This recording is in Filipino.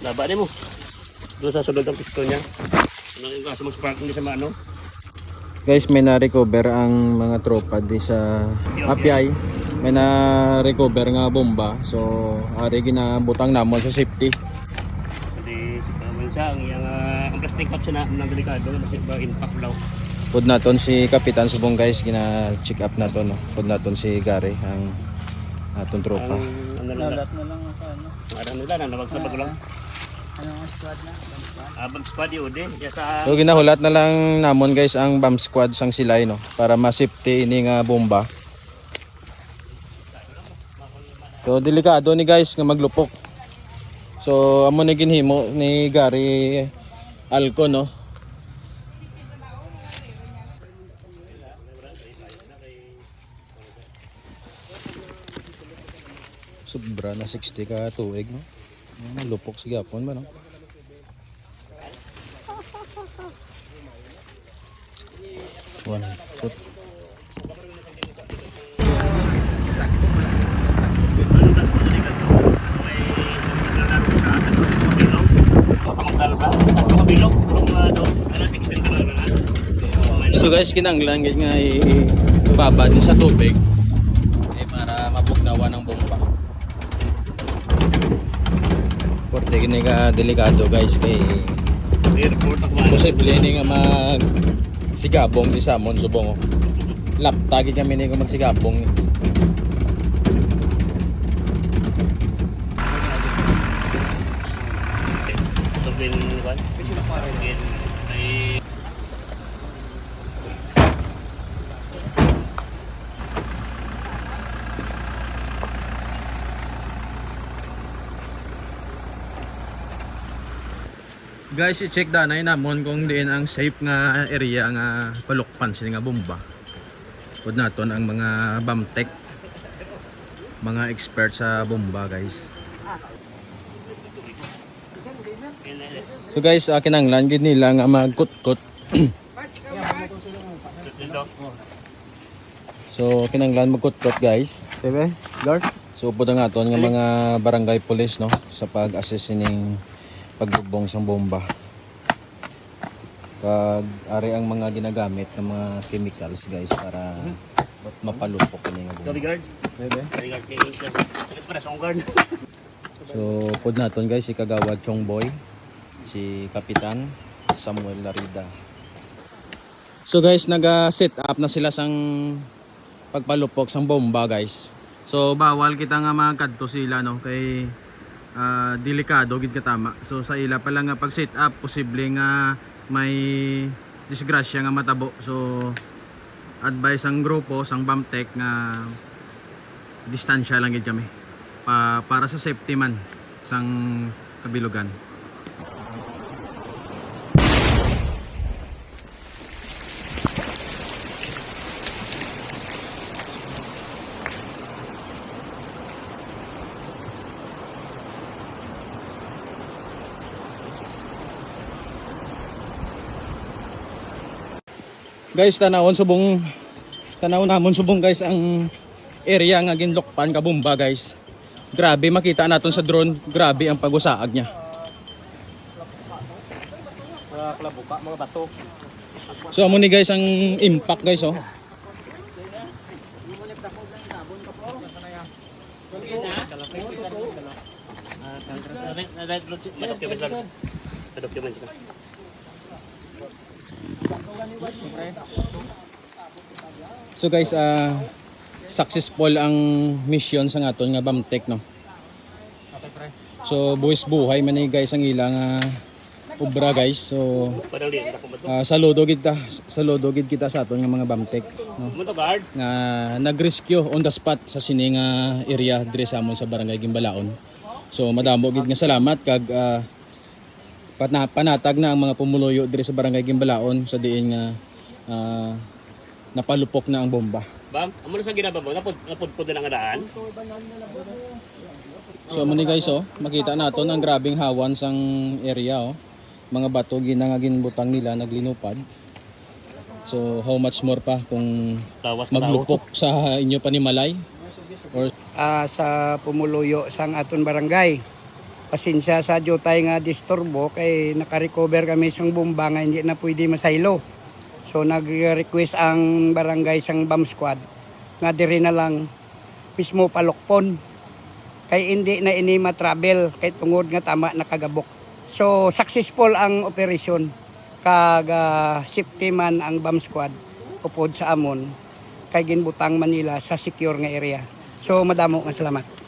Laba din mo. Doon sa sulod ang piston niya. Ano yung kaso mag-spark hindi sa maano? Guys, may na-recover ang mga tropa di sa API. May na-recover nga bomba. So, ari ginabutang namon sa safety. Kasi naman siya, ang, yung, ah, ang plastic cup siya na, ng delikado, kasi ba impact daw. Pud naton si Kapitan Subong guys, gina-check up naton no. Pud naton si Gary ang aton tropa. Ang ano lang, Nalat na lang sa ano. ano nila, na nabag-sabag lang. Ano ang squad na? Ang squad? Abang squad yun din. Kaya sa So ginahulat na lang namon guys ang bomb squad sang silay no para ma-safety ini nga bomba. So delikado ni guys nga maglupok. So amo ni ginhimo ni Gary Alco no. Sobra na 60 ka tuig no. Lupok si Gapon ba no? One foot. So guys, kinanglan nga ibaba din sa tubig eh, para mapugnawa ng bomba. Porte gini ka delikado guys kay Airport ako posible ni nga mag sigabong di samon subong. oh. Lapta gid kami ni nga magsigabong. ni. Turbin one. Turbin ay Guys, i-check danay namon kung diin ang safe nga area nga palukpan sini nga bomba. Pud naton ang mga bamtek mga expert sa bomba guys. So guys, uh, kinanglan gid nila nga magkutkot. so kinanglan magkutkot guys. Bebe, Lord? So pud nga aton nga mga barangay police no sa pag-assess ining pagbubong sang bomba. Kag ari ang mga ginagamit ng mga chemicals guys para mapalupok ini nga bomba. Sa. So pud naton guys si Kagawad Chongboy, si Kapitan Samuel Larida. So guys, naga-set up na sila sang pagpalupok sang bomba guys. So bawal kita nga magkadto sila no kay ah, delikado gid katama. So sa ila pa lang nga pag set up posible nga may disgrasya nga matabo. So advice ang grupo sang Bamtek nga distansya lang gid kami pa, para sa safety man sang kabilugan. Guys, tanawon subong tanawon namon subong guys ang area nga ginlokpan ka bomba guys. Grabe makita naton sa drone, grabe ang pagusaag niya. Mga klabuka, mga bato. So amo ni guys ang impact guys oh. Document. Document. So guys, ah successful ang mission sa ngaton nga Bamtek no. So buwis buhay man ni guys ang ilang ah, obra guys. So ah, saludo gid ta, saludo gid kita sa aton nga mga Bamtek no. Nga nag-rescue on the spot sa sining nga area dire sa amon sa barangay Gimbalaon. So madamo gid nga salamat kag ah, patna, panatag na ang mga pumuluyo dire sa barangay Gimbalaon sa diin nga ah, napalupok na ang bomba. Bam, amo na sa ginaba mo. Napod napudpod na nga daan. So mo ni guys oh, makita naton ang grabing hawan sang area oh. Mga bato ginangagin butang nila naglinupad. So how much more pa kung maglupok sa inyo panimalay or Ah, sa pumuluyo sang aton barangay. Pasensya sa jutay nga disturbo kay naka-recover kami sang bomba nga hindi na pwede masaylo. So nag-request ang barangay sang bomb squad nga diri na lang mismo palokpon kay hindi na ini ma-travel kay tungod nga tama nakagabok. So successful ang operation kag ah, safety man ang bomb squad upod sa amon kay ginbutang Manila sa secure nga area. So madamo nga salamat.